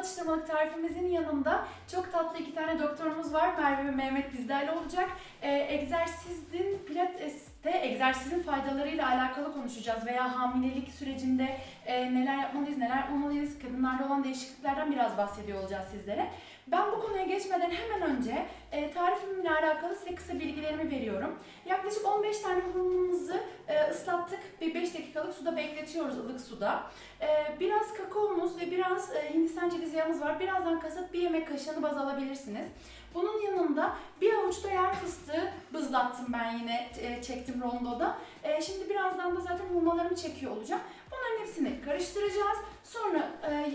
atıştırmalık tarifimizin yanında çok tatlı iki tane doktorumuz var. Merve ve Mehmet bizlerle olacak. Ee, egzersizin, pilateste egzersizin faydalarıyla alakalı konuşacağız veya hamilelik sürecinde e, neler yapmalıyız, neler yapmamalıyız, kadınlarda olan değişikliklerden biraz bahsediyor olacağız sizlere. Ben bu konuya geçmeden hemen önce e, tarifimle alakalı size kısa bilgilerimi veriyorum. Yaklaşık 15 tane hormonumuzu e, ıslattık. Bir 5 dakikalık suda bekletiyoruz ılık suda. E, biraz kakaomuz ve biraz e, Hindistan cevizi yağımız var. Birazdan kasıp bir yemek kaşığını baz alabilirsiniz. Bunun yanında bir avuç da yer fıstığı bızlattım ben yine e, çektim rondoda. E, şimdi birazdan da zaten hurmalarımı çekiyor olacağım. Bunların hepsini karıştıracağız. Sonra e,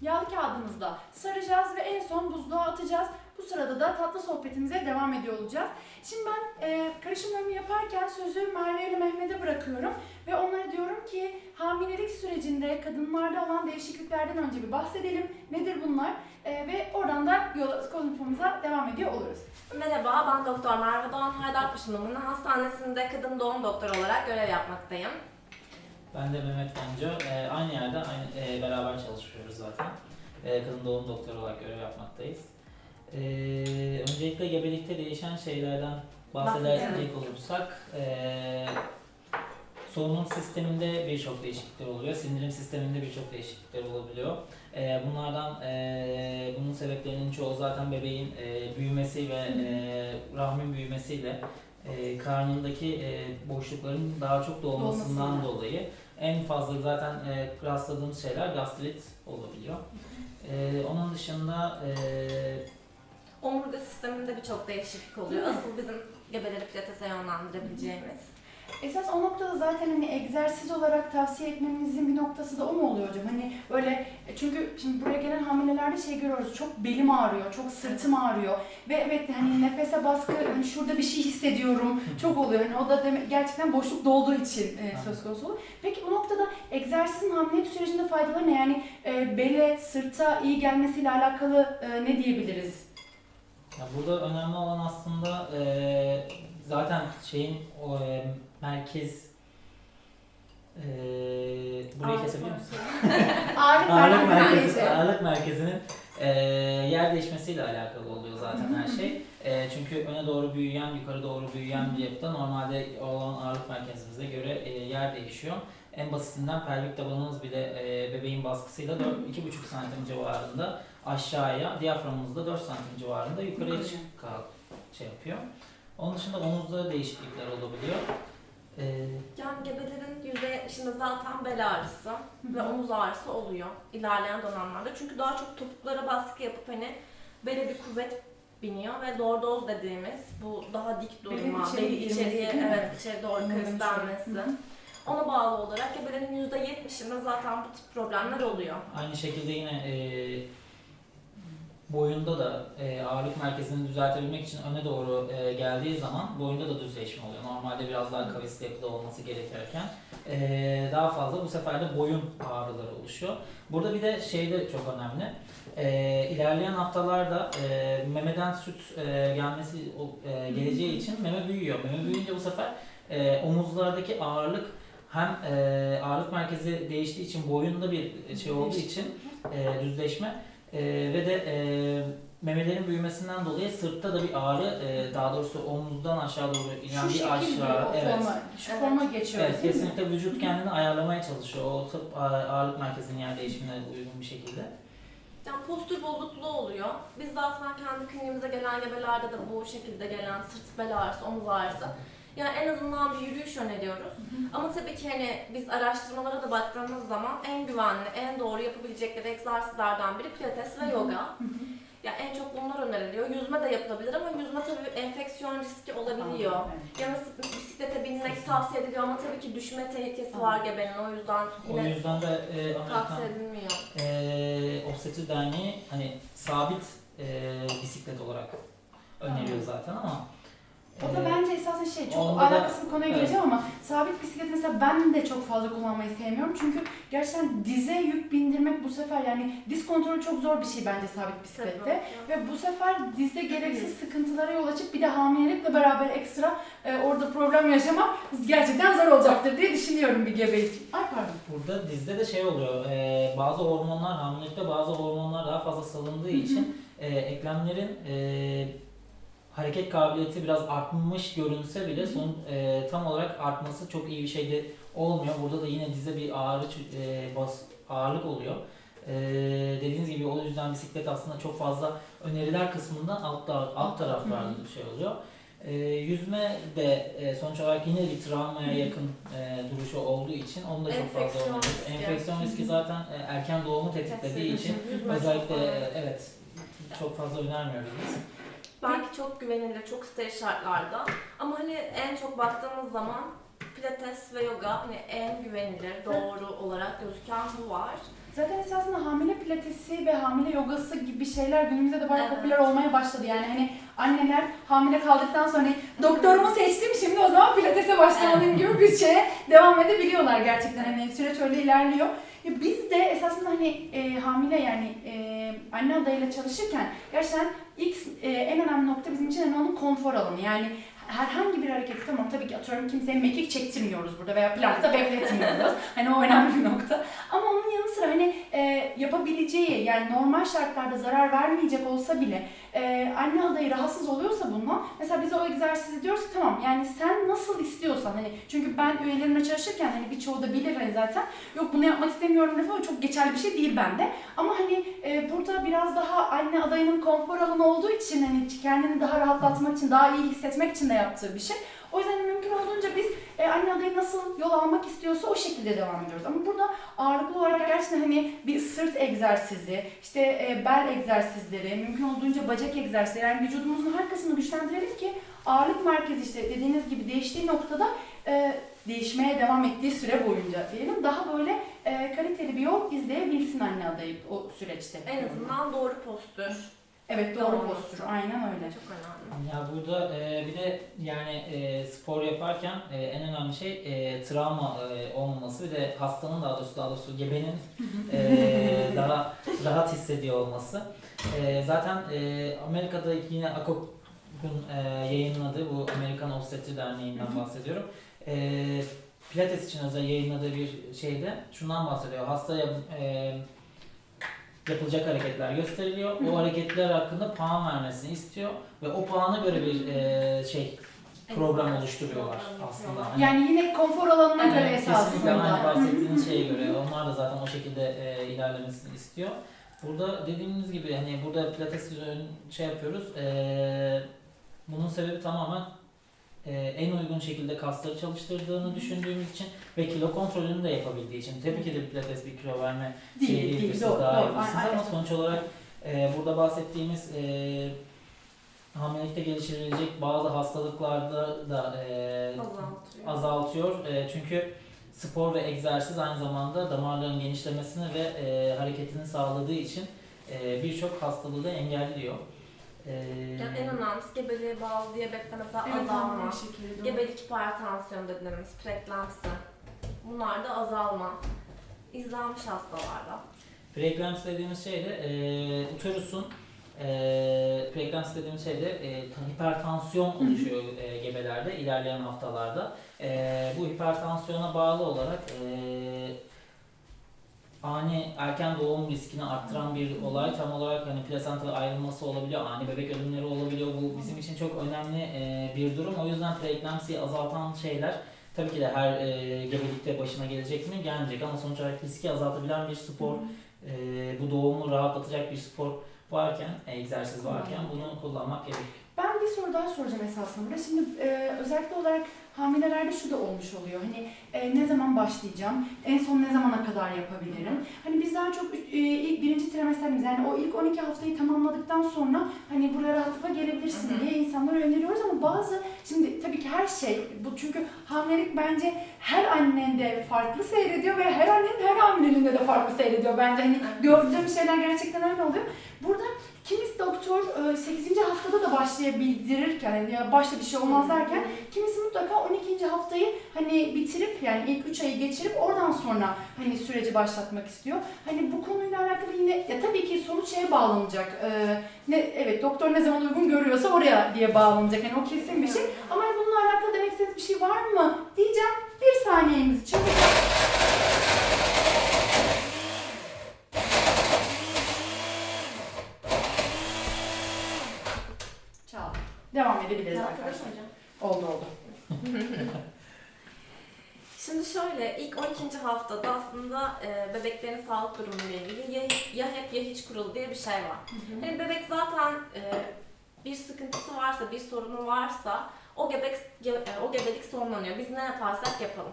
yağlı kağıdımızla saracağız ve en son buzluğa atacağız. Bu sırada da tatlı sohbetimize devam ediyor olacağız. Şimdi ben e, karışımlarımı yaparken sözü Merve ile Mehmet'e bırakıyorum ve onlara diyorum ki hamilelik sürecinde kadınlarda olan değişikliklerden önce bir bahsedelim. Nedir bunlar? E, ve oradan da yola konuşmamıza devam ediyor oluruz. Merhaba, ben Doktor Merve Doğan Haydarpaşa Numune Hastanesi'nde kadın doğum doktoru olarak görev yapmaktayım. Ben de Mehmet Genco. Ee, aynı yerde aynı e, beraber çalışıyoruz zaten. Ee, kadın doğum doktoru olarak görev yapmaktayız. Ee, öncelikle gebelikte değişen şeylerden bahsedecek olursak ee, solunum sisteminde birçok değişiklikler oluyor. Sindirim sisteminde birçok değişiklikler olabiliyor. Ee, bunlardan ee, bunun sebeplerinin çoğu zaten bebeğin ee, büyümesi ve ee, rahmin büyümesiyle e, karnındaki e, boşlukların daha çok dolmasından dolayı en fazla zaten e, rastladığımız şeyler gastrit olabiliyor. E, onun dışında e, Omurga sisteminde birçok değişiklik oluyor. Asıl bizim gebeleri pilatese yönlendirebileceğimiz. Esas o noktada zaten hani egzersiz olarak tavsiye etmemizin bir noktası da o mu oluyor hocam? Hani böyle e, çünkü şimdi buraya gelen hamilelerde şey görüyoruz. Çok belim ağrıyor, çok sırtım ağrıyor ve evet hani nefese baskı hani şurada bir şey hissediyorum. Çok oluyor. Hani o da demek gerçekten boşluk dolduğu için e, söz konusu oluyor. Peki bu noktada egzersizin hamilelik sürecinde faydaları ne? Yani e, bele, sırta iyi gelmesiyle alakalı e, ne diyebiliriz? ya burada önemli olan aslında e, zaten şeyin o e, merkez e, burayı Ağırlık kesebiliyor musun? Ağırlık ağırlık merkezi. ağırlık merkezinin e, yer değişmesiyle alakalı oluyor zaten her şey. E, çünkü öne doğru büyüyen, yukarı doğru büyüyen bir yapıda normalde olan ağırlık merkezimize göre e, yer değişiyor. En basitinden pelvik tabanımız bile e, bebeğin baskısıyla 4, 2,5 santim civarında aşağıya, diyaframımız da 4 santim civarında yukarıya çık şey yapıyor. Onun dışında omuzda değişiklikler olabiliyor. Yani gebelerin %70'inde zaten bel ağrısı ve omuz ağrısı oluyor ilerleyen dönemlerde. Çünkü daha çok topuklara baskı yapıp hani bele bir kuvvet biniyor ve lordoz dediğimiz bu daha dik durma, içeri beli girmesi, içeriye evet içeri doğru kırıslanması. Ona bağlı olarak gebelerin %70'inde zaten bu tip problemler oluyor. Aynı şekilde yine e, boyunda da e, ağırlık merkezini düzeltebilmek için öne doğru e, geldiği zaman boyunda da düzleşme oluyor. Normalde biraz daha kavisli yapıda olması gerekirken e, daha fazla bu sefer de boyun ağrıları oluşuyor. Burada bir de şey de çok önemli. E, ilerleyen haftalarda e, memeden süt e, gelmesi e, geleceği için meme büyüyor. Meme büyüyünce bu sefer e, omuzlardaki ağırlık hem e, ağırlık merkezi değiştiği için boyunda bir şey olduğu için e, düzleşme e, ve de e, memelerin büyümesinden dolayı sırtta da bir ağrı e, daha doğrusu omuzdan aşağı doğru inen Şu bir şekil aşağı o evet. forma, şu Evet. forma geçiyor. Evet değil mi? kesinlikle vücut kendini ayarlamaya çalışıyor o tıp a- ağırlık merkezinin yer değişimine uygun bir şekilde. Yani postür bozukluğu oluyor. Biz zaten kendi kliniğimize gelen gebelerde de bu şekilde gelen sırt bel ağrısı, omuz ağrısı. Yani en azından bir yürüyüş öneriyoruz. Ama tabii ki hani biz araştırmalara da baktığımız zaman en güvenli, en doğru yapabilecekleri egzersizlerden biri pilates ve yoga. Ya en çok bunlar öneriliyor. Yüzme de yapılabilir ama yüzme tabii enfeksiyon riski olabiliyor. Yani bisiklete binmek tavsiye ediliyor ama tabii ki düşme tehlikesi var gebenin. O yüzden O yine yüzden de e, Amerikan tavsiye edilmiyor. e, Obstetri Derneği hani sabit e, bisiklet olarak öneriyor zaten ama O da bence esasen şey çok onda da- alakasız bir konuya evet. gireceğim ama sabit bisiklet mesela ben de çok fazla kullanmayı sevmiyorum. Çünkü gerçekten dize yük bindirmek bu sefer yani diz kontrolü çok zor bir şey bence sabit bisiklette. Ve bu sefer dizde gereksiz sıkıntılara yol açıp bir de hamilelikle beraber ekstra e, orada problem yaşamak gerçekten zor olacaktır diye düşünüyorum bir gebe için. Ay pardon. Burada dizde de şey oluyor, e, bazı hormonlar, hamilelikte bazı hormonlar daha fazla salındığı için e, eklemlerin e, hareket kabiliyeti biraz artmış görünse bile son e, tam olarak artması çok iyi bir şey de olmuyor. Burada da yine dize bir ağrı e, bas, ağırlık oluyor. E, dediğiniz gibi o yüzden bisiklet aslında çok fazla öneriler kısmında alt, alt, taraflarda bir şey oluyor. E, yüzme de e, sonuç olarak yine bir travmaya yakın e, duruşu olduğu için onu da çok fazla riski. Enfeksiyon riski zaten e, erken doğumu tetiklediği için özellikle e, evet çok fazla önermiyoruz biz. Belki çok güvenilir, çok steril şartlarda. Ama hani en çok baktığımız zaman pilates ve yoga hani en güvenilir, doğru olarak gözüken bu var. Zaten esasında hamile pilatesi ve hamile yogası gibi şeyler günümüzde de bayağı Evet. popüler olmaya başladı. Yani hani anneler hamile kaldıktan sonra hani doktorumu seçtim şimdi o zaman pilatese başlamalıyım gibi bir şeye devam edebiliyorlar gerçekten. Hani süreç öyle ilerliyor. Ya biz de esasında hani e, hamile yani e, anne adayıyla çalışırken gerçekten ilk e, en önemli nokta bizim için hani onun konfor alanı. Yani herhangi bir hareketi tamam tabii ki atıyorum kimseye mekik çektirmiyoruz burada veya plakta bekletmiyoruz. hani o önemli bir nokta. Ama onun yanı sıra hani e, yapabileceği yani normal şartlarda zarar vermeyecek olsa bile e, anne adayı rahatsız oluyorsa bundan mesela biz o egzersizi diyoruz ki tamam yani sen nasıl istiyorsan hani çünkü ben üyelerimle çalışırken hani birçoğu da bilir hani zaten yok bunu yapmak istemiyorum lafı o çok geçerli bir şey değil bende ama hani e, burada biraz daha anne adayının konfor alanı olduğu için hani kendini daha rahatlatmak için daha iyi hissetmek için de yaptığı bir şey. O yüzden mümkün olduğunca biz e, anne adayı nasıl yol almak istiyorsa o şekilde devam ediyoruz. Ama burada ağırlıklı olarak gerçekten hani bir sırt egzersizi, işte e, bel egzersizleri, mümkün olduğunca bacak egzersizleri yani vücudumuzun her kısmını güçlendirelim ki ağırlık merkezi işte dediğiniz gibi değiştiği noktada e, değişmeye devam ettiği süre boyunca diyelim daha böyle e, kaliteli bir yol izleyebilsin anne adayı o süreçte. En azından doğru postür. Evet doğru Doğru. postür aynen öyle. Çok önemli. Ya burada e, bir de yani e, spor yaparken e, en önemli şey e, travma e, olmaması bir de hastanın daha doğrusu daha doğrusu gebenin e, daha rahat hissediyor olması. E, zaten e, Amerika'da yine ACOG'un e, yayınladığı bu Amerikan Obstetri Derneği'nden bahsediyorum. E, Pilates için özel yayınladığı bir şeyde şundan bahsediyor. Hastaya e, yapılacak hareketler gösteriliyor. O hareketler hakkında puan vermesini istiyor ve o puana göre bir e, şey program oluşturuyorlar aslında. Hani Yani yine konfor alanına göre kesinlikle esasında. aynı bahsettiğiniz şeye göre onlar da zaten o şekilde e, ilerlemesini istiyor. Burada dediğimiz gibi hani burada pilates üzerine şey yapıyoruz. E, bunun sebebi tamamen e, en uygun şekilde kasları çalıştırdığını düşündüğümüz için ve kilo kontrolünü de yapabildiği için. Tabii ki de pilates bir kilo verme Değil, şey değil, değil, siz doğru, daha doğru. Aynen. ama sonuç olarak e, burada bahsettiğimiz e, hamilelikte geliştirilecek bazı hastalıklarda da e, Azaltıyor. azaltıyor. E, çünkü spor ve egzersiz aynı zamanda damarların genişlemesini ve e, hareketini sağladığı için e, birçok hastalığı da engelliyor. E, Yani en önemlisi gebeliğe bağlı diyabette mesela Evet, azalma. Gebelik hipertansiyon dediğimiz preeklamsi. Bunlar da azalma. İzlenmiş hastalarda. Preeklampsi dediğimiz şey de e, uterusun e, preeklampsi dediğimiz şey de e, hipertansiyon oluşuyor e, gebelerde ilerleyen haftalarda. E, bu hipertansiyona bağlı olarak e, ani erken doğum riskini arttıran bir olay tam olarak hani plasenta ayrılması olabiliyor, ani bebek ölümleri olabiliyor. Bu bizim için çok önemli e, bir durum. O yüzden preeklampsiyi azaltan şeyler tabii ki de her e, gebelikte başına gelecek mi? Gelmeyecek ama sonuç olarak riski azaltabilen bir spor e, bu doğumu rahatlatacak bir spor varken, e, egzersiz varken bunu kullanmak gerekiyor. Ben bir soru daha soracağım esasında. burada. Şimdi e, özellikle olarak hamilelerde şu da olmuş oluyor. Hani e, ne zaman başlayacağım? En son ne zamana kadar yapabilirim? Hani biz daha çok e, ilk birinci trimesterimiz yani o ilk 12 haftayı tamamladıktan sonra hani buraya rahatlıkla gelebilirsin diye insanlara öneriyoruz ama bazı şimdi tabii ki her şey bu çünkü hamilelik bence her annende farklı seyrediyor ve her annenin her hamileliğinde de farklı seyrediyor bence. Hani gördüğüm şeyler gerçekten öyle oluyor. Burada kimisi doktor e, 8. haftada da başlayabildirirken yani ya başta bir şey olmaz derken kimisi mutlaka 12. haftayı hani bitirip yani ilk 3 ayı geçirip oradan sonra hani süreci başlatmak istiyor. Hani bu konuyla alakalı yine ya tabii ki sonuç şeye bağlanacak. E, ne evet doktor ne zaman uygun görüyorsa oraya diye bağlanacak. Hani o kesin bir şey. Ama hani bununla alakalı demek istediğiniz bir şey var mı diyeceğim. Bir saniyemiz için. Devam edebiliriz arkadaşlar. Oldu oldu. Şimdi şöyle ilk 12. haftada aslında e, bebeklerin sağlık durumu ile ilgili ya, ya hep ya hiç kurulu diye bir şey var. Hani bebek zaten e, bir sıkıntısı varsa, bir sorunu varsa o gebek ge- e, o gebelik sonlanıyor. Biz ne yaparsak yapalım.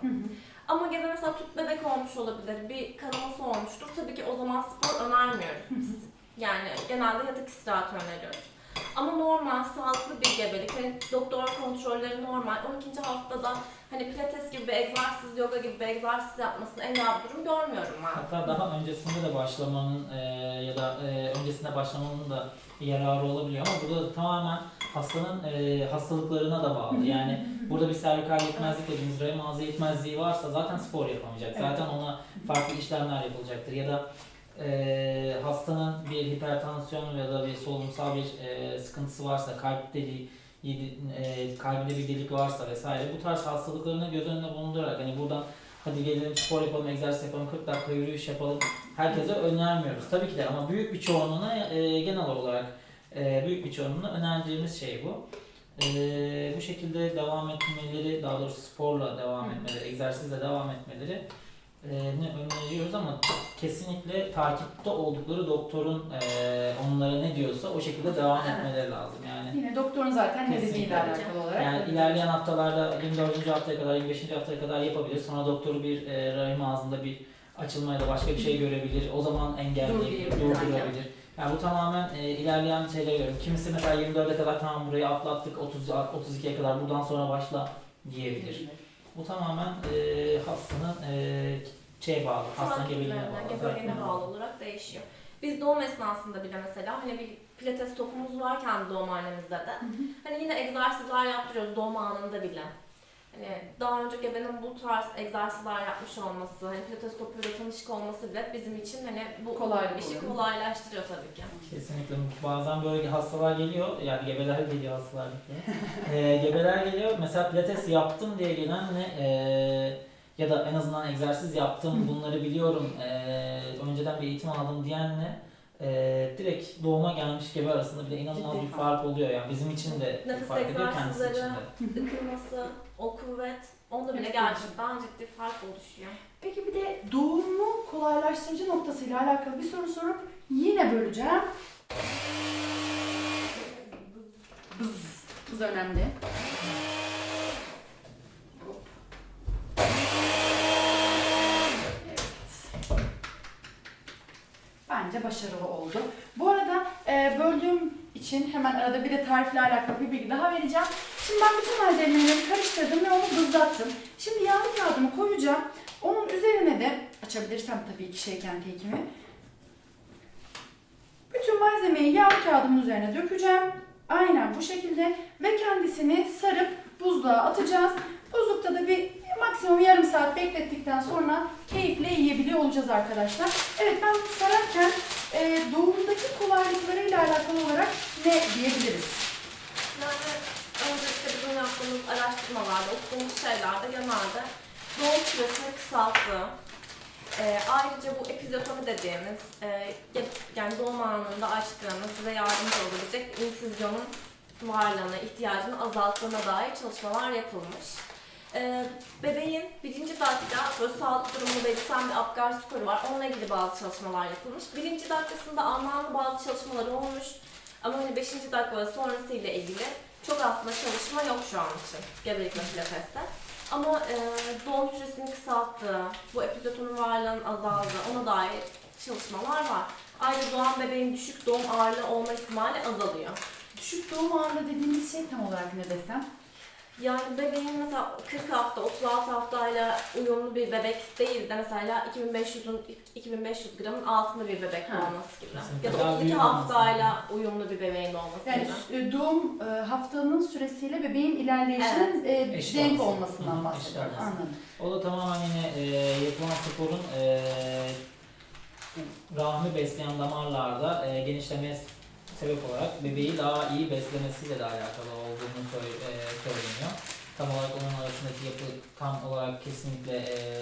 Ama gebe mesela tüp bebek olmuş olabilir, bir kanaması olmuştur. Tabii ki o zaman spor önermiyoruz biz. Yani genelde yatak istirahatı öneriyoruz. Ama normal, sağlıklı bir gebelik, hani doktor kontrolleri normal. 12. haftada hani pilates gibi bir egzersiz, yoga gibi bir egzersiz yapmasını en rahat durum görmüyorum ben. Hatta daha öncesinde de başlamanın e, ya da e, öncesinde başlamanın da yararı olabiliyor ama burada da tamamen hastanın e, hastalıklarına da bağlı. Yani burada bir servikal yetmezlik dediğimiz rahim ağzı yetmezliği varsa zaten spor yapamayacak. Evet. Zaten ona farklı işlemler yapılacaktır. Ya da e, hastanın bir hipertansiyon ya da bir solunumsal bir e, sıkıntısı varsa, kalp deliği, e, kalbinde bir delik varsa vesaire bu tarz hastalıklarını göz önünde bulundurarak hani buradan hadi gelelim spor yapalım, egzersiz yapalım, 40 dakika yürüyüş yapalım herkese önermiyoruz. Tabii ki de ama büyük bir çoğunluğuna e, genel olarak e, büyük bir çoğunluğuna önerdiğimiz şey bu. E, bu şekilde devam etmeleri, daha doğrusu sporla devam etmeleri, egzersizle devam etmeleri ne öneriyoruz ama kesinlikle takipte oldukları doktorun e, onlara ne diyorsa o şekilde devam Evet. etmeleri lazım. Yani Yine doktorun zaten ne dediğiyle alakalı olarak. yani ilerleyen haftalarda 24. haftaya kadar 25. haftaya kadar yapabilir. Sonra doktoru bir e, rahim ağzında bir açılma ya da başka bir şey görebilir. O zaman engelleyebilir, durdurabilir. Yani bu tamamen e, ilerleyen şeylere göre. Kimisi mesela 24'e kadar tamam burayı atlattık, 30 32'ye kadar buradan sonra başla diyebilir. Bu tamamen e, hastanın e, şeye bağlı, hastanın gebeliğine bağlı. gebeliğine bağlı olarak değişiyor. Biz doğum esnasında bile mesela hani bir pilates topumuz varken doğum annemizde de hani yine egzersizler yaptırıyoruz doğum anında bile. Hani daha önce gebenin bu tarz egzersizler yapmış olması, hani pilates topuyla tanışık olması bile bizim için hani bu Kolaylık işi oluyor. kolaylaştırıyor tabii ki. Kesinlikle. Bazen böyle hastalar geliyor, yani gebeler geliyor hastalar geliyor. Ee, gebeler geliyor, mesela pilates yaptım diye gelenle ee, ya da en azından egzersiz yaptım, bunları biliyorum, ee, önceden bir eğitim aldım diyenle ee, direkt doğuma gelmiş gebe arasında bile inanılmaz Ciddi bir fark. oluyor yani bizim için de Nefes fark ediyor kendisi için egzersizleri. de. Ikılması, o kuvvet, onda bile gerçekten ciddi fark oluşuyor. Peki bir de doğumu kolaylaştırıcı noktasıyla alakalı bir soru sorup yine böleceğim. Bız. Bız önemli. Evet. Bence başarılı oldu. Bu arada e, böldüğüm için hemen arada bir de tarifle alakalı bir bilgi daha vereceğim. Şimdi ben bütün malzemeleri karıştırdım ve onu bızlattım. Şimdi yağlı kağıdımı koyacağım. Onun üzerine de açabilirsem tabii ki şeyken kekimi. Bütün malzemeyi yağlı kağıdımın üzerine dökeceğim. Aynen bu şekilde ve kendisini sarıp buzluğa atacağız. Buzlukta da bir maksimum yarım saat beklettikten sonra keyifle yiyebiliyor olacağız arkadaşlar. Evet ben sararken e, doğumdaki kolaylıklarıyla alakalı olarak ne diyebiliriz? Bizim yaptığımız araştırmalarda, okuduğumuz şeylerde genelde doğum süresini kısalttığı, e, ayrıca bu epizotomi dediğimiz, e, yani doğum anında açtığımız ve yardımcı olabilecek insizyonun varlığını, ihtiyacını azalttığına dair çalışmalar yapılmış. E, bebeğin birinci dakika böyle sağlık durumunu belirten bir Apgar skoru var. Onunla ilgili bazı çalışmalar yapılmış. Birinci dakikasında anlamlı bazı çalışmalar olmuş. Ama hani 5. dakika sonrası ile ilgili çok aslında çalışma yok şu an için gebelik ve pilateste. Ama e, doğum süresini kısalttığı, bu epizotonun varlığının azaldığı, ona dair çalışmalar var. Ayrıca doğan bebeğin düşük doğum ağırlığı olma ihtimali azalıyor. Düşük doğum ağırlığı dediğimiz şey tam olarak ne desem? Yani bebeğin mesela 40 hafta, 36 haftayla uyumlu bir bebek değil de mesela 2500'ün 2500 gramın altında bir bebek Ha. olması gibi. Kesinlikle. Ya da Daha 32 büyük haftayla uyumlu bir bebeğin olması Yani gibi. e, doğum e, haftanın süresiyle bebeğin ilerleyişinin e, Eşit denk olması. olmasından Hı eşit olması. Anladım. O da tamamen yine e, yapılan sporun e, rahmi besleyen damarlarda e, genişlemeye sebep olarak bebeği daha iyi beslemesiyle de alakalı olduğunu e, söyleniyor. Tam olarak onun arasındaki yapı tam olarak kesinlikle e,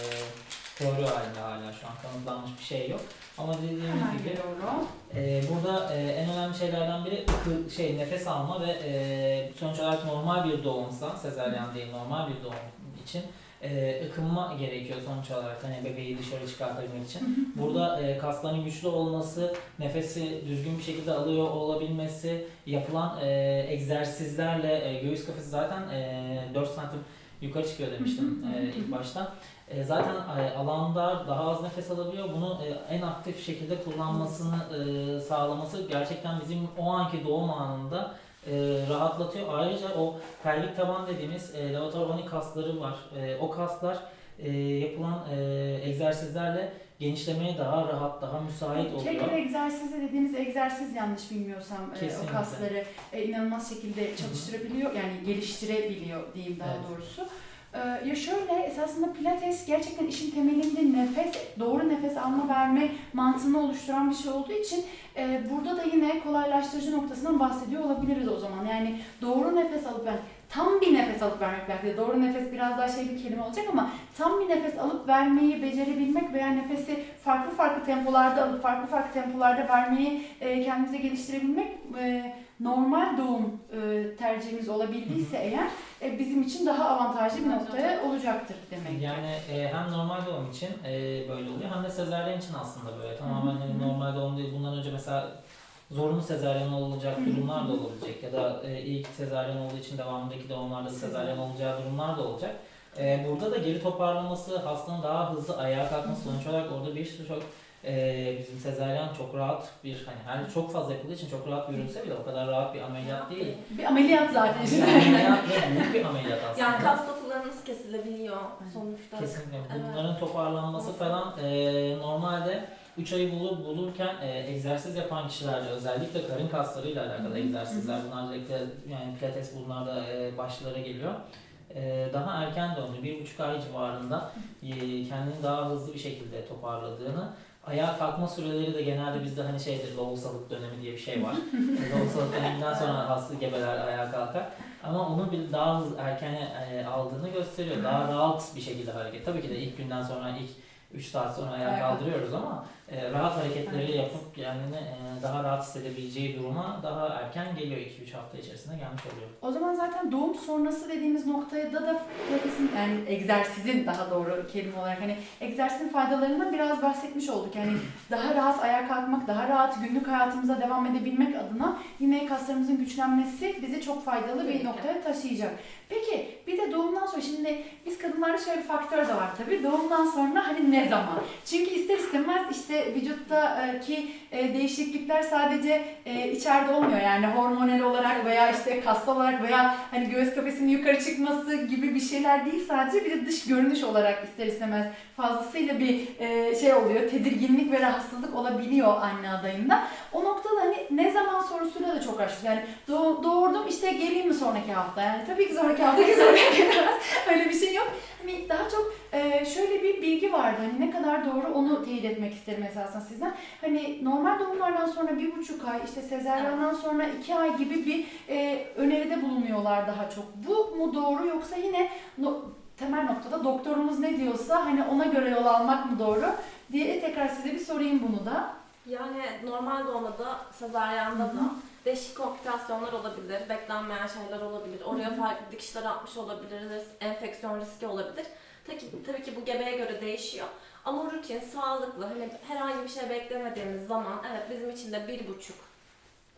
teori halinde hala şu an kanıtlanmış bir şey yok. Ama dediğimiz Hemen gibi geliyorum. ee, burada e, en önemli şeylerden biri kı- şey nefes alma ve e, sonuç olarak normal bir doğumsa, sezaryen değil normal bir doğum için e, ıkınma gerekiyor sonuç olarak hani bebeği dışarı çıkartabilmek için. Burada e, kasların güçlü olması, nefesi düzgün bir şekilde alıyor olabilmesi, yapılan e, egzersizlerle e, göğüs kafesi zaten e, 4 santim yukarı çıkıyor demiştim e, ilk başta. E, zaten e, alanda daha az nefes alabiliyor. Bunu e, en aktif şekilde kullanmasını e, sağlaması gerçekten bizim o anki doğum anında e, rahatlatıyor. Ayrıca o pelvik taban dediğimiz e, levator oni kasları var. E, o kaslar e, yapılan e, egzersizlerle genişlemeye daha rahat, daha müsait oluyor. Kegel egzersizi dediğimiz egzersiz yanlış bilmiyorsam e, o kasları e, inanılmaz şekilde çalıştırabiliyor yani geliştirebiliyor diyeyim daha Evet. doğrusu. E, Ya şöyle esasında pilates gerçekten işin temelinde nefes, doğru nefes alma verme mantığını oluşturan bir şey olduğu için e, burada da yine kolaylaştırıcı noktasından bahsediyor olabiliriz o zaman. Yani doğru nefes alıp yani tam bir nefes alıp vermek belki de doğru nefes biraz daha şey bir kelime olacak ama tam bir nefes alıp vermeyi becerebilmek veya nefesi farklı farklı tempolarda alıp farklı farklı tempolarda vermeyi e, kendimize geliştirebilmek e, normal doğum e, tercihimiz olabildiyse eğer e, bizim için daha avantajlı bir noktaya olacaktır demek. Yani e, hem normal doğum için e, böyle oluyor hem de sezaryen için aslında böyle. Tamamen hani normal doğum değil. Bundan önce mesela zorunlu sezaryen olacak durumlar da olabilecek ya da e, ilk sezaryen olduğu için devamındaki doğumlarda sezaryen olacağı durumlar da olacak. E, burada da geri toparlaması, hastanın daha hızlı ayağa kalkması sonuç olarak orada bir sürü çok e, bizim sezaryen çok rahat bir hani her çok fazla yapıldığı için çok rahat görünse bile o kadar rahat bir ameliyat değil. Bir ameliyat zaten. Bir ameliyat ve büyük bir ameliyat aslında. Yani kas dokularınız kesilebiliyor sonuçta. Kesinlikle. Evet. Bunların toparlanması falan e, normalde 3 ayı bulur, bulurken e, egzersiz yapan kişilerde özellikle karın kaslarıyla alakalı egzersizler bunlar özellikle yani pilates bunlar da e, başlara geliyor. E, daha erken döndü. Bir buçuk ay civarında e, kendini daha hızlı bir şekilde toparladığını Ayağa kalkma süreleri de genelde bizde hani şeydir lohusalık dönemi diye bir şey var. E, lohusalık döneminden sonra hasta gebeler ayağa kalkar. Ama onu bir daha erken e, aldığını gösteriyor. Daha rahat bir şekilde hareket. Tabii ki de ilk günden sonra ilk 3 saat sonra Ayağa kaldırıyoruz ama e, rahat hareketleri yapıp kendini e, daha rahat hissedebileceği duruma daha erken geliyor 2-3 hafta içerisinde gelmiş oluyor. O zaman zaten doğum sonrası dediğimiz noktaya da da pilatesin yani egzersizin daha doğru kelime olarak hani egzersizin faydalarından biraz bahsetmiş olduk. Yani daha rahat ayağa kalkmak, daha rahat günlük hayatımıza devam edebilmek adına yine kaslarımızın güçlenmesi bizi çok faydalı bir noktaya taşıyacak. Peki bir de doğumdan sonra şimdi biz kadınlarda şöyle bir faktör de var tabii. Doğumdan sonra hani ne zaman? Çünkü ister istemez işte vücuttaki e, değişiklikler sadece e, içeride olmuyor. Yani hormonal olarak veya işte kaslı olarak veya hani göğüs kafesinin yukarı çıkması gibi bir şeyler değil sadece bir de dış görünüş olarak ister istemez fazlasıyla bir e, şey oluyor. Tedirginlik ve rahatsızlık olabiliyor anne adayında. O noktada hani ne zaman sorusuyla da çok açtık. Yani doğ- doğurdum işte geleyim mi sonraki hafta? Yani tabii ki sonraki hafta ki sonraki gelemez. Öyle bir şey yok. Hani daha çok e, şöyle bir bilgi vardı. Hani ne kadar doğru onu teyit etmek isterim esasen sizden. Hani normal doğumlardan sonra bir buçuk ay, işte sezaryendan sonra iki ay gibi bir e, öneride bulunuyorlar daha çok. Bu mu doğru yoksa yine no- temel noktada doktorumuz ne diyorsa hani ona göre yol almak mı doğru diye tekrar size bir sorayım bunu da. Yani normal doğumda da, sezaryanda da değişik komplikasyonlar olabilir, beklenmeyen şeyler olabilir, oraya farklı dikişler atmış olabiliriz, enfeksiyon riski olabilir. Tabii ki, tabii ki bu gebeye göre değişiyor. Ama rutin, sağlıklı, hani herhangi bir şey beklemediğimiz zaman evet bizim için de bir buçuk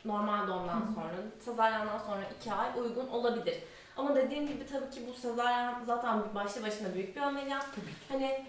normal doğumdan sonra, sezaryandan sonra iki ay uygun olabilir. Ama dediğim gibi tabii ki bu sezaryen zaten başlı başına büyük bir ameliyat. Hani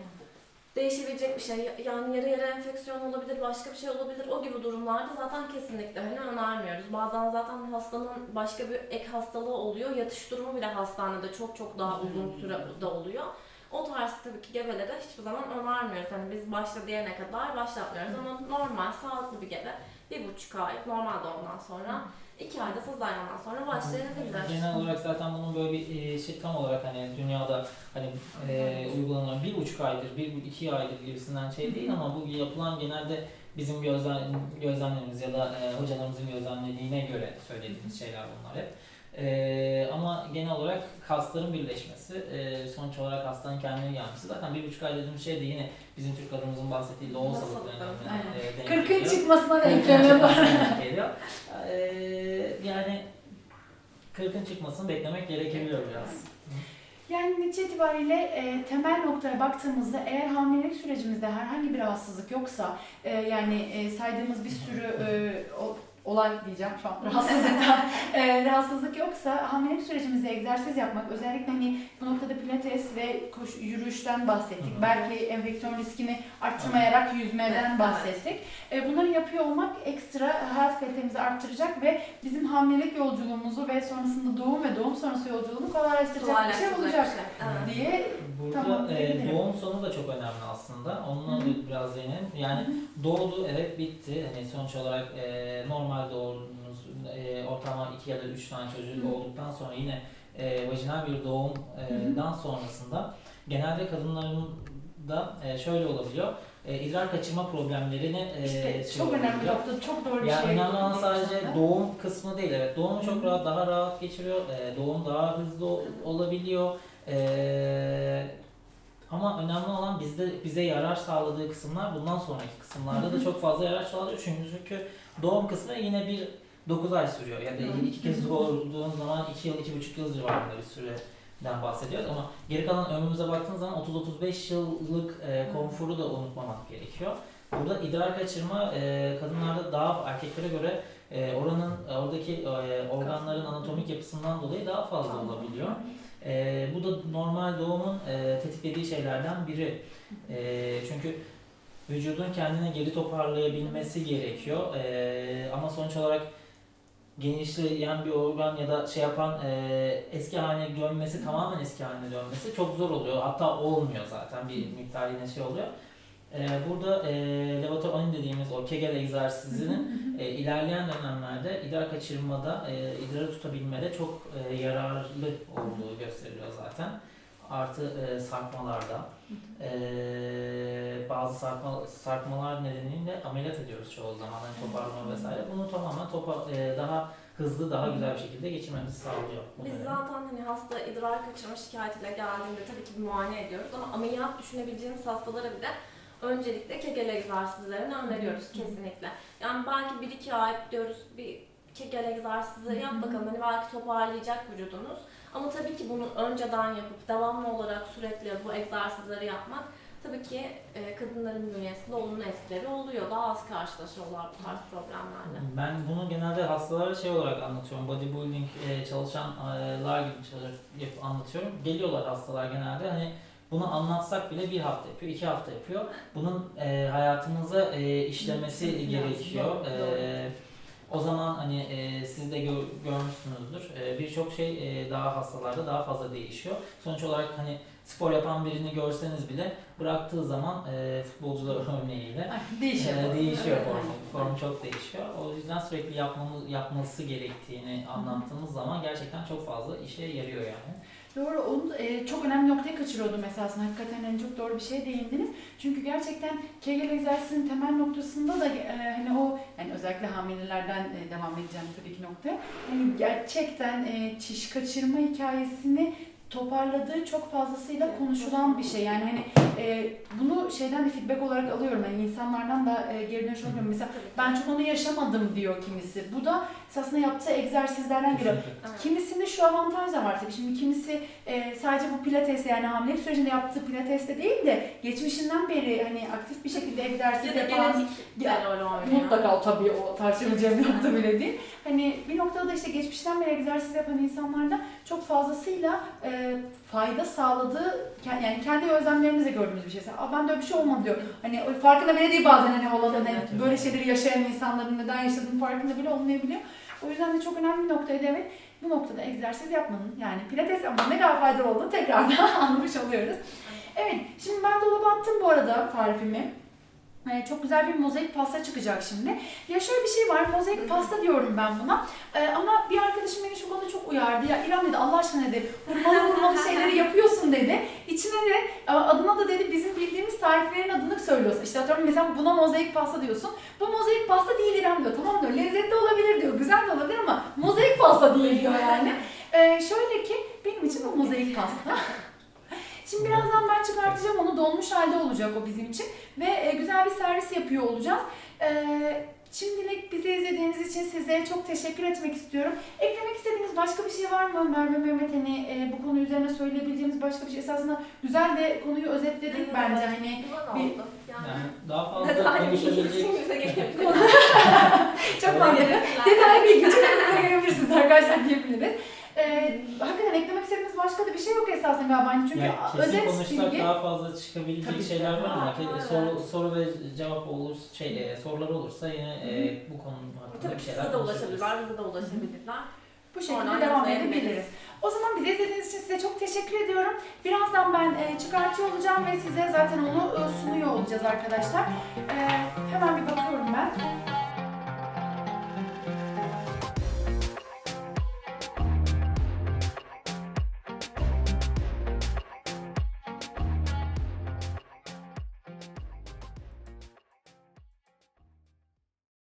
değişebilecek bir şey. Yani yara yara enfeksiyon olabilir, başka bir şey olabilir. O gibi durumlarda zaten kesinlikle hani önermiyoruz. Bazen zaten hastanın başka bir ek hastalığı oluyor. Yatış durumu bile hastanede çok çok daha uzun sürede oluyor. O tarz tabii ki gebelere hiçbir zaman önermiyoruz. Hani biz başla diyene kadar başlatmıyoruz ama normal, sağlıklı bir gebe bir buçuk ay normal doğumdan sonra iki ayda sezaryendan sonra başlayabilir. Genel olarak zaten bunun böyle bir şey tam olarak hani dünyada hani e, uygulanan bir buçuk aydır, bir iki aydır gibisinden şey değil ama bu yapılan genelde bizim gözlem, gözlemlerimiz ya da e, hocalarımızın gözlemlediğine göre söylediğimiz şeyler bunlar hep. E, ama genel olarak kasların birleşmesi, e, sonuç olarak hastanın kendine gelmesi zaten bir buçuk ay dediğimiz şey de yine bizim Türk kadınımızın bahsettiği doğal Doğal salık salık, dönemine aynen. e, denk Kırkın geliyor. çıkmasına denk geliyor. çıkmasına denk geliyor. E, yani kırkın çıkmasını beklemek gerekebiliyor biraz. Yani netice itibariyle e, temel noktaya baktığımızda eğer hamilelik sürecimizde herhangi bir rahatsızlık yoksa e, yani e, saydığımız bir sürü e, olay diyeceğim şu an rahatsızlıktan e, rahatsızlık yoksa hamilelik sürecimizde egzersiz yapmak özellikle hani bu noktada pilates ve koş, yürüyüşten bahsettik. Hı hı. Belki enfeksiyon riskini arttırmayarak yüzmeden Evet. bahsettik. E, bunları yapıyor olmak ekstra hayat kalitemizi arttıracak ve bizim hamilelik yolculuğumuzu ve sonrasında doğum ve doğum sonrası yolculuğunu kolaylaştıracak bir şey olacak şey. Evet. diye Burada Tamam, e, doğum sonu da çok önemli aslında. Onunla Hı hı. da biraz değinelim. Yani doğdu, evet bitti. Hani sonuç olarak e, normal doğduğunuz e, ortalama 2 ya da 3 tane hı. olduktan sonra yine e, vajinal bir doğumdan sonrasında genelde kadınların da e, şöyle olabiliyor. E, idrar kaçırma problemlerini e, İşte şey çok önemli nokta, çok doğru bir Yani şey. önemli olan sadece aslında. doğum kısmı değil. Evet, doğumu çok rahat, daha rahat geçiriyor. Ee, doğum daha hızlı olabiliyor. Ee, ama önemli olan bizde bize yarar sağladığı kısımlar bundan sonraki kısımlarda da çok fazla yarar sağlıyor. Çünkü doğum kısmı yine bir 9 ay sürüyor. Ya da Hı hı. iki kez doğurduğun zaman 2 yıl, 2,5 yıl civarında bir süreden bahsediyoruz. Ama geri kalan ömrümüze baktığınız zaman 30-35 yıllık e, konforu da unutmamak gerekiyor. Burada idrar kaçırma e, kadınlarda daha erkeklere göre e, oranın oradaki e, organların anatomik yapısından dolayı daha fazla olabiliyor. E, bu da normal doğumun e, tetiklediği şeylerden biri. E, çünkü vücudun kendine geri toparlayabilmesi gerekiyor. E, ama sonuç olarak genişleyen bir organ ya da şey yapan e, eski haline dönmesi tamamen eski haline dönmesi çok zor oluyor. Hatta olmuyor zaten bir miktar yine şey oluyor. E, burada e, levator dediğimiz o kegel egzersizinin e, ilerleyen dönemlerde idrar kaçırmada, e, idrarı tutabilmede çok e, yararlı olduğu gösteriliyor zaten. Artı e, sarkmalarda. E, bazı sarkma, sarkmalar nedeniyle ameliyat ediyoruz çoğu zaman. Hani toparlama vesaire. Bunu tamamen topa, e, daha hızlı, daha güzel bir şekilde geçirmemizi sağlıyor. Biz dönemi. zaten hani hasta idrar kaçırma şikayetiyle geldiğinde tabii ki bir muayene ediyoruz ama ameliyat düşünebileceğimiz hastalara bile öncelikle kegel egzersizlerini öneriyoruz kesinlikle. Yani belki bir iki ay diyoruz bir kegel egzersizi yap bakalım hani belki toparlayacak vücudunuz. Ama tabii ki bunu önceden yapıp devamlı olarak sürekli bu egzersizleri yapmak tabii ki e, kadınların bünyesinde olumlu etkileri oluyor. Daha az karşılaşıyorlar bu tarz problemlerle. Ben bunu genelde hastalara şey olarak anlatıyorum. Bodybuilding e, çalışanlar gibi çalışıp anlatıyorum. Geliyorlar hastalar genelde hani bunu anlatsak bile bir hafta yapıyor, iki hafta yapıyor. Bunun e, hayatımıza e, işlemesi gerekiyor. E, o zaman hani e, siz de gö- görmüşsünüzdür. E, Birçok şey e, daha hastalarda daha fazla değişiyor. Sonuç olarak hani spor yapan birini görseniz bile bıraktığı zaman e, futbolcular örneğiyle Değişiyor. ee, değişiyor aynen. Formu çok değişiyor. O yüzden sürekli yapmamız, yapması gerektiğini anlattığımız zaman gerçekten çok fazla işe yarıyor yani. Doğru, onu e, çok önemli noktayı kaçırıyordum esasında. Hakikaten hani çok doğru bir şeye değindiniz. Çünkü gerçekten Kegel egzersizinin temel noktasında da e, hani o yani özellikle hamilelerden e, devam edeceğim tabii ki noktaya. Hani gerçekten e, çiş kaçırma hikayesini toparladığı çok fazlasıyla konuşulan bir şey. Yani hani e, bunu şeyden de feedback olarak alıyorum. Yani insanlardan da e, geri dönüş alıyorum. Mesela ben çok onu yaşamadım diyor kimisi. Bu da esasında yaptığı egzersizlerden. Evet. Kimisinde şu avantaj da var tabii. Şimdi kimisi e, sadece bu pilates yani hamilelik sürecinde yaptığı pilateste değil de geçmişinden beri hani aktif bir şekilde egzersiz yapan Ya, mutlaka tabii o tartışılacak bir nokta bile değil. Hani bir noktada işte geçmişten beri egzersiz yapan insanlarda çok fazlasıyla e, fayda sağladığı yani kendi özlemlerimizle gördüğümüz bir şey. Aa, ben de öyle bir şey olmadı diyor. Hani farkında bile değil bazen hani olan hani böyle şeyleri yaşayan insanların neden yaşadığının farkında bile olmayabiliyor. O yüzden de çok önemli bir noktaydı evet. Bu noktada egzersiz yapmanın yani pilates yapmanın ne kadar faydalı olduğunu tekrardan anlamış oluyoruz. Evet, şimdi ben dolaba attım bu arada tarifimi. Ee, çok güzel bir mozaik pasta çıkacak şimdi. Ya şöyle bir şey var, mozaik pasta diyorum ben buna. Ee, ama bir arkadaşım beni şu konuda çok uyardı. Ya İrem dedi Allah aşkına dedi, hurmalı hurmalı şeyleri yapıyorsun dedi. İçine de e, adına da dedi bizim bildiğimiz tariflerin adını söylüyorsun. İşte atıyorum mesela buna mozaik pasta diyorsun. Bu mozaik pasta değil İrem diyor. Tamam diyor, lezzetli olabilir diyor, güzel de olabilir ama mozaik pasta değil diyor yani. Ee, şöyle ki benim için o mozaik pasta. Şimdi birazdan ben çıkartacağım onu donmuş halde olacak o bizim için ve e, güzel bir servis yapıyor olacağız. E, şimdilik bizi izlediğiniz için size çok teşekkür etmek istiyorum. Eklemek istediğiniz başka bir şey var mı Merve Mehmet hani e, bu konu üzerine söyleyebileceğiniz başka bir şey esasında güzel de konuyu özetledik Evet, bence evet. hani bir- oldu. Yani, Yani daha fazla detaylı konuşabilecek çok mantıklı. Detaylı bilgi çok gelebilirsiniz arkadaşlar diyebiliriz. E, hakikaten eklemek istediğiniz başka da bir yok esasında galiba hani çünkü Yani kesin özet konuşsak bilgi. daha fazla çıkabilecek Tabii ki. şeyler var ama ki- evet. soru, soru ve cevap olur şey e, sorular olursa yine e, bu konu hakkında Tabii bir ki şeyler size de konuşabiliriz. ulaşabilirler, bize de ulaşabilirler. Bu şekilde Oradan devam edebiliriz. O zaman bizi izlediğiniz için size çok teşekkür ediyorum. Birazdan ben e, çıkartıyor olacağım ve size zaten onu e, sunuyor olacağız arkadaşlar. E, hemen bir bakıyorum ben.